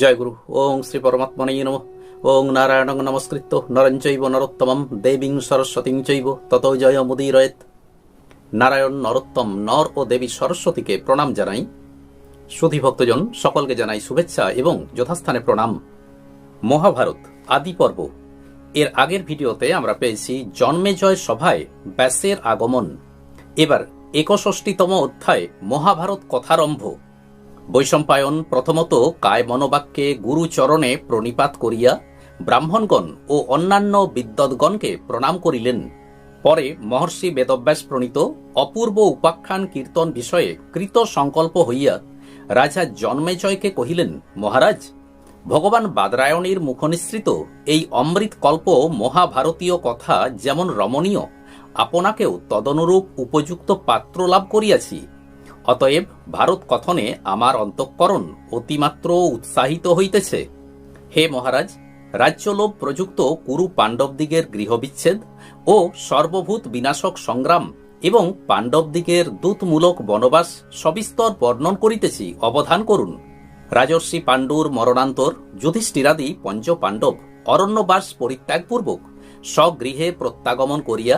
জয়গুরু ওং শ্রী পরমাত্মনেই নম। ওং নারায়ণ নমস্কৃত্য। নরঞ্চৈব নরোত্তমম। দেবীং সরস্বতীং চৈব। তত জয় মুদীরয়েত নারায়ণ নরোত্তম নর ও দেবী সরস্বতীকে প্রণাম জানাই। সুধী ভক্তজন, সকলকে জানাই শুভেচ্ছা এবং যথাস্থানে প্রণাম। মহাভারত, আদি পর্ব। এর আগের ভিডিওতে আমরা পেয়েছি জন্মেজয় সভায় ব্যাসের আগমন। এবার একষষ্টিতম অধ্যায় মহাভারত কথারম্ভ। বৈশম্পায়ন প্রথমত কায় মনোবাক্যে গুরুচরণে প্রণিপাত করিয়া ব্রাহ্মণগণ ও অন্যান্য বিদ্বদ্গণকে প্রণাম করিলেন। পরে মহর্ষি বেদব্যাস প্রণীত অপূর্ব উপাখ্যান কীর্তন বিষয়ে কৃত সংকল্প হইয়া রাজা জন্মেজয়কে কহিলেন, মহারাজ, ভগবান বাদরায়ণীর মুখনিসৃত এই অমৃত কল্প মহাভারতীয় কথা যেমন রমণীয়, আপনাকেও তদনুরূপ উপযুক্ত পাত্র লাভ করিয়াছি। অতএব ভারত কথনে আমার অন্তঃকরণ অতিমাত্র উৎসাহিত হইতেছে। হে মহারাজ, রাজ্যলোভ প্রযুক্ত কুরু পাণ্ডবদিগের গৃহবিচ্ছেদ ও সর্বভূত বিনাশক সংগ্রাম এবং পাণ্ডবদিগের দূতমূলক বনবাস সবিস্তর বর্ণন করিতেছি, অবধান করুন। রাজর্ষি পাণ্ডুর মরণান্তর যুধিষ্ঠিরাদি পঞ্চ পাণ্ডব অরণ্যবাস পরিত্যাগপূর্বক স্বগৃহে প্রত্যাগমন করিয়া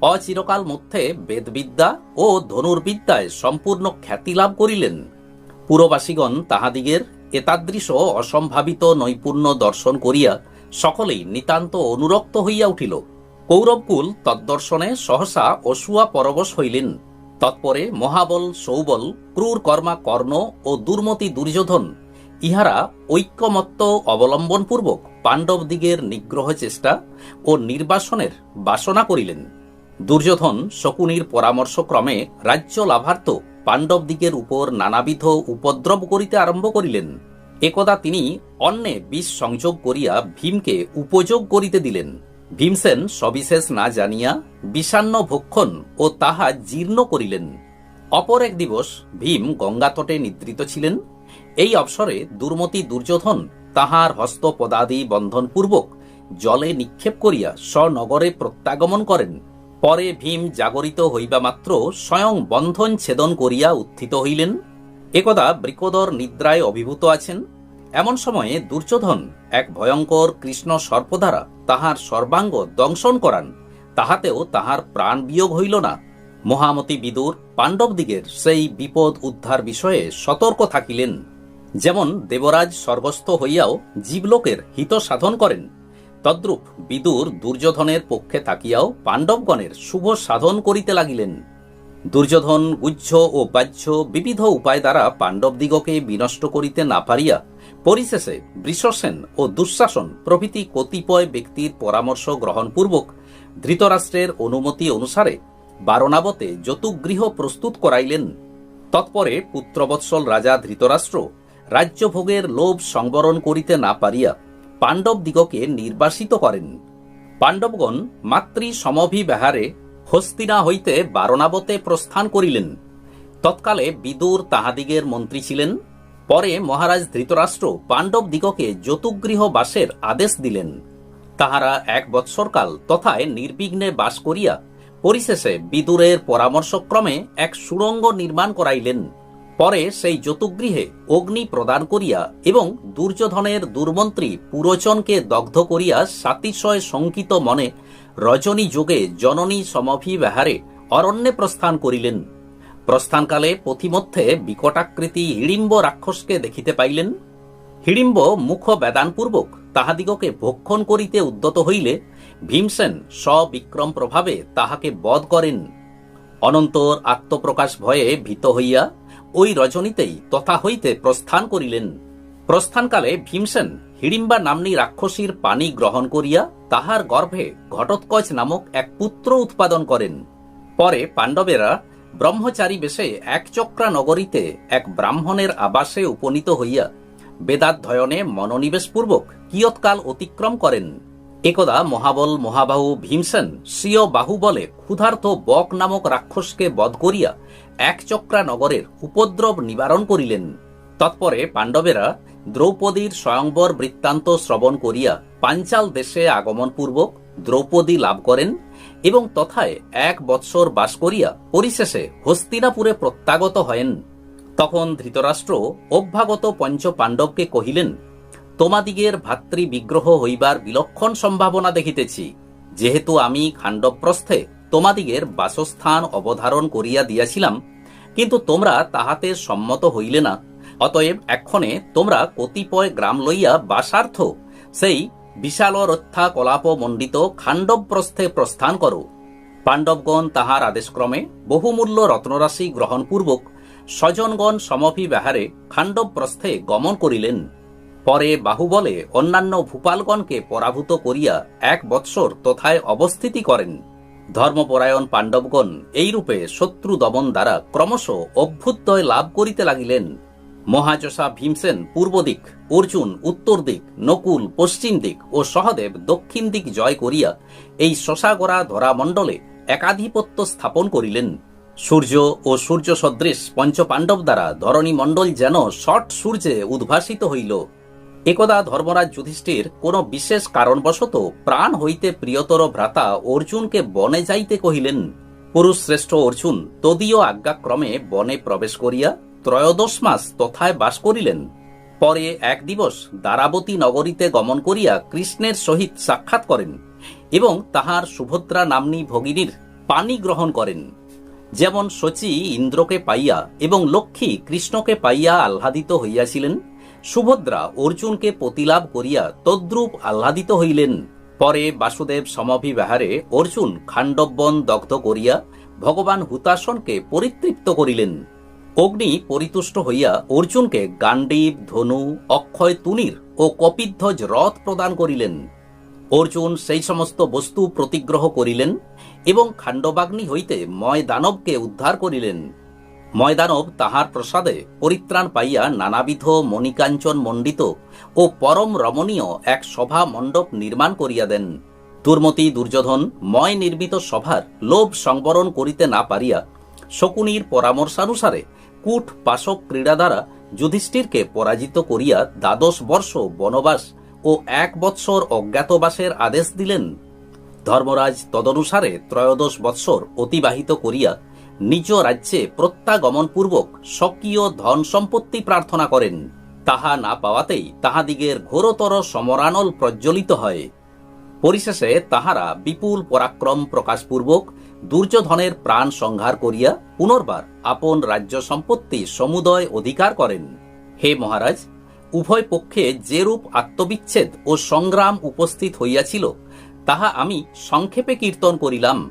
অচিরকাল মধ্যে বেদবিদ্যা ও ধনুর্বিদ্যায় সম্পূর্ণ খ্যাতি লাভ করিলেন। পুরবাসীগণ তাহাদিগের এতাদৃশ অসম্ভাবিত নৈপুণ্য দর্শন করিয়া সকলেই নিতান্ত অনুরক্ত হইয়া উঠিল। কৌরবকুল তদ্দর্শনে সহসা অসুয়া পরবশ হইলেন। তৎপরে মহাবল, সৌবল, ক্রূর কর্মা, কর্ণ ও দুর্মতি দুর্যোধন ইহারা ঐক্যমত্ত অবলম্বনপূর্বক পাণ্ডবদিগের নিগ্রহ চেষ্টা ও নির্বাসনের বাসনা করিলেন। দুর্যোধন শকুনির পরামর্শক্রমে রাজ্য লাভার্থ পাণ্ডবদিগের উপর নানাবিধ উপদ্রব করিতে আরম্ভ করিলেন। একদা তিনি অন্নে বিষ সংযোগ করিয়া ভীমকে উপযোগ করিতে দিলেন। ভীমসেন সবিশেষ না জানিয়া বিষান্ন ভক্ষণ ও তাহা জীর্ণ করিলেন। অপর এক দিবস ভীম গঙ্গাতটে নিদ্রিত ছিলেন। এই অবসরে দুর্মতি দুর্যোধন তাহার হস্তপদাদি বন্ধনপূর্বক জলে নিক্ষেপ করিয়া স্বনগরে প্রত্যাগমন করেন। পরে ভীম জাগরিত হইবা মাত্র স্বয়ং বন্ধন ছেদন করিয়া উত্থিত হইলেন। একদা বৃকদর নিদ্রায় অভিভূত আছেন। এমন সময়ে দুর্যোধন এক ভয়ঙ্কর কৃষ্ণ সর্পদ্বারা তাহার সর্বাঙ্গ দংশন করান। তাহাতেও তাহার প্রাণ বিয়োগ হইল না। মহামতি বিদুর পাণ্ডবদিগের সেই বিপদ উদ্ধার বিষয়ে সতর্ক থাকিলেন। যেমন দেবরাজ স্বর্গস্থ হইয়াও জীবলোকের হিত সাধন করেন। তদ্রূপ বিদুর দুর্যোধনের পক্ষে থাকিয়াও পাণ্ডবগণের শুভ সাধন করিতে লাগিলেন। দুর্যোধন গুহ্য ও বাহ্য বিবিধ উপায় দ্বারা পাণ্ডবদিগকে বিনষ্ট করিতে না পারিয়া পরিশেষে বৃষসেন ও দুঃশাসন প্রভৃতি কতিপয় ব্যক্তির পরামর্শ গ্রহণপূর্বক ধৃতরাষ্ট্রের অনুমতি অনুসারে বারণাবতে যতুগৃহ প্রস্তুত করাইলেন। তৎপরে পুত্রবৎসল রাজা ধৃতরাষ্ট্র রাজ্যভোগের লোভ সংবরণ করিতে না পারিয়া পাণ্ডবদিগকে নির্বাসিত করেন। পাণ্ডবগণ মাতৃ সমভিব্যাহারে হস্তিনা হইতে বারণাবতে প্রস্থান করিলেন। তৎকালে বিদুর তাহাদিগের মন্ত্রী ছিলেন। পরে মহারাজ ধৃতরাষ্ট্র পাণ্ডবদিগকে যতুগৃহ বাসের আদেশ দিলেন। তাহারা এক বৎসরকাল তথায় নির্বিঘ্নে বাস করিয়া পরিশেষে বিদুরের পরামর্শক্রমে এক সুড়ঙ্গ নির্মাণ করাইলেন। পরে সেই যতুগৃহে অগ্নি প্রদান করিয়া এবং দুর্যোধনের দুর্মন্ত্রী পুরোচনকে দগ্ধ করিয়া সাতিশয় শঙ্কিত মনে রজনী যোগে জননী সমভিব্যাহারে অরণ্যে প্রস্থান করিলেন। প্রস্থানকালে পথিমধ্যে বিকটাকৃতি হিড়িম্ব রাক্ষসকে দেখিতে পাইলেন। হিড়িম্ব মুখ বেদানপূর্বক তাহাদিগকে ভক্ষণ করিতে উদ্যত হইলে ভীমসেন সবিক্রম প্রভাবে তাহাকে বধ করেন। অনন্তর আত্মপ্রকাশ ভয়ে ভীত হইয়া ওই রজনীতেই তথা হইতে প্রস্থান করিলেন। প্রস্থানকালে ভীমসেন হিড়িম্বা নাম্নী রাক্ষসীর পানি গ্রহণ করিয়া তাহার গর্ভে ঘটোৎকচ নামক এক পুত্র উৎপাদন করেন। পরে পাণ্ডবেরা ব্রহ্মচারী বেশে একচক্রা নগরীতে এক ব্রাহ্মণের আবাসে উপনীত হইয়া বেদাধ্যয়নে মনোনিবেশপূর্বক কিয়ৎকাল অতিক্রম করেন। একদা মহাবল, মহাবাহু, ভীমসেন, স্বীয় বাহুবলে ক্ষুধার্ত বক নামক রাক্ষসকে বধ করিয়া একচক্রা নগরের উপদ্রব নিবারণ করিলেন। তৎপরে পাণ্ডবেরা দ্রৌপদীর স্বয়ংবর বৃত্তান্ত শ্রবণ করিয়া পাঞ্চাল দেশে আগমনপূর্বক দ্রৌপদী লাভ করেন এবং তথায় এক বৎসর বাস করিয়া পরিশেষে হস্তিনাপুরে প্রত্যাগত হয়েন। তখন ধৃতরাষ্ট্র অভ্যাগত পঞ্চ পাণ্ডবকে কহিলেন তোমাদিগের ভাতৃ বিগ্রহ হইবার বিলক্ষণ সম্ভাবনা দেখিতেছি। যেহেতু আমি খাণ্ডবপ্রস্থে তোমাদিগের বাসস্থান অবধারণ করিয়া দিয়াছিলাম, কিন্তু তোমরা তাহাতে সম্মত হইলে না। অতএব এক্ষণে তোমরা কতিপয় গ্রাম লইয়া বাসার্থ সেই বিশাল রথা কলাপ মণ্ডিত খাণ্ডবপ্রস্থে প্রস্থান করো। পাণ্ডবগণ তাহার আদেশক্রমে বহুমূল্য রত্নরাশি গ্রহণপূর্বক স্বজনগণ সমভি ব্যাহারে খাণ্ডবপ্রস্থে গমন করিলেন। পরে বাহুবলে অন্যান্য ভূপালগণকে পরাভূত করিয়া এক বৎসর তথায় অবস্থিতি করেন। ধর্মপরায়ণ পাণ্ডবগণ এইরূপে শত্রু দমন দ্বারা ক্রমশ অভ্যুদয় লাভ করিতে লাগিলেন। মহাযশা ভীমসেন পূর্ব দিক, অর্জুন উত্তর দিক, নকুল পশ্চিম দিক ও সহদেব দক্ষিণ দিক জয় করিয়া এই শশাগরা ধরামণ্ডলে একাধিপত্য স্থাপন করিলেন। সূর্য ও সূর্য সদৃশ পঞ্চপাণ্ডব দ্বারা ধরণী মণ্ডল যেন ষট সূর্যে উদ্ভাসিত হইল। একদা ধর্মরাজ যুধিষ্ঠির কোন বিশেষ কারণবশত প্রাণ হইতে প্রিয়তর ভ্রাতা অর্জুনকে বনে যাইতে কহিলেন পুরুষ শ্রেষ্ঠ অর্জুন, তদীয় আজ্ঞাক্রমে বনে প্রবেশ করিয়া ত্রয়োদশ মাস তথায় বাস করিলেন। পরে এক দিবস দ্বারাবতী নগরীতে গমন করিয়া কৃষ্ণের সহিত সাক্ষাৎ করেন এবং তাহার সুভদ্রা নাম্নী ভগিনীর পানি গ্রহণ করেন। যেমন শচী ইন্দ্রকে পাইয়া এবং লক্ষ্মী কৃষ্ণকে পাইয়া আহ্লাদিত হইয়াছিলেন সুভদ্রা অর্জুনকে প্রতিলাভ করিয়া তদ্রূপ আহ্লাদিত হইলেন। পরে বাসুদেব সমভিব্যাহারে অর্জুন খাণ্ডববন দগ্ধ করিয়া ভগবান হুতাসনকে পরিতৃপ্ত করিলেন। অগ্নি পরিতুষ্ট হইয়া অর্জুনকে গান্ডীব ধনু, অক্ষয়, তুনির ও কপিধ্বজ রথ প্রদান করিলেন। অর্জুন সেই সমস্ত বস্তু প্রতিগ্রহ করিলেন এবং খাণ্ডবাগ্নি হইতে ময় দানবকে উদ্ধার করিলেন। ময়দানব তাহার প্রসাদে পরিত্রাণ পাইয়া নানাবিধ মণিকাঞ্চন মণ্ডিত ও পরম রমণীয় এক সভা মণ্ডপ নির্মাণ করিয়া দেন। দুর্মতি দুর্যোধন ময় নির্মিত সভার লোভ সংবরণ করিতে না পারিয়া শকুনির পরামর্শানুসারে কূট পাশক ক্রীড়া দ্বারা যুধিষ্ঠিরকে পরাজিত করিয়া দ্বাদশ বর্ষ বনবাস ও এক বৎসর অজ্ঞাতবাসের আদেশ দিলেন। ধর্মরাজ তদনুসারে ত্রয়োদশ বৎসর অতিবাহিত করিয়া নিজ রাজ্যে প্রত্যাগমনপূর্বক স্বকীয় ধন সম্পত্তি প্রার্থনা করেন। তাহা না পাওয়াতেই তাহাদিগের ঘোরতর সমরানল প্রজ্বলিত হয়। পরিশেষে তাহারা বিপুল পরাক্রম প্রকাশপূর্বক দুর্যোধনের প্রাণ সংহার করিয়া পুনর্বার আপন রাজ্য সম্পত্তি সমুদয় অধিকার করেন। হে মহারাজ, উভয় পক্ষে যেরূপ আত্মবিচ্ছেদ ও সংগ্রাম উপস্থিত হইয়াছিল, তাহা আমি সংক্ষেপে কীর্তন করিলাম।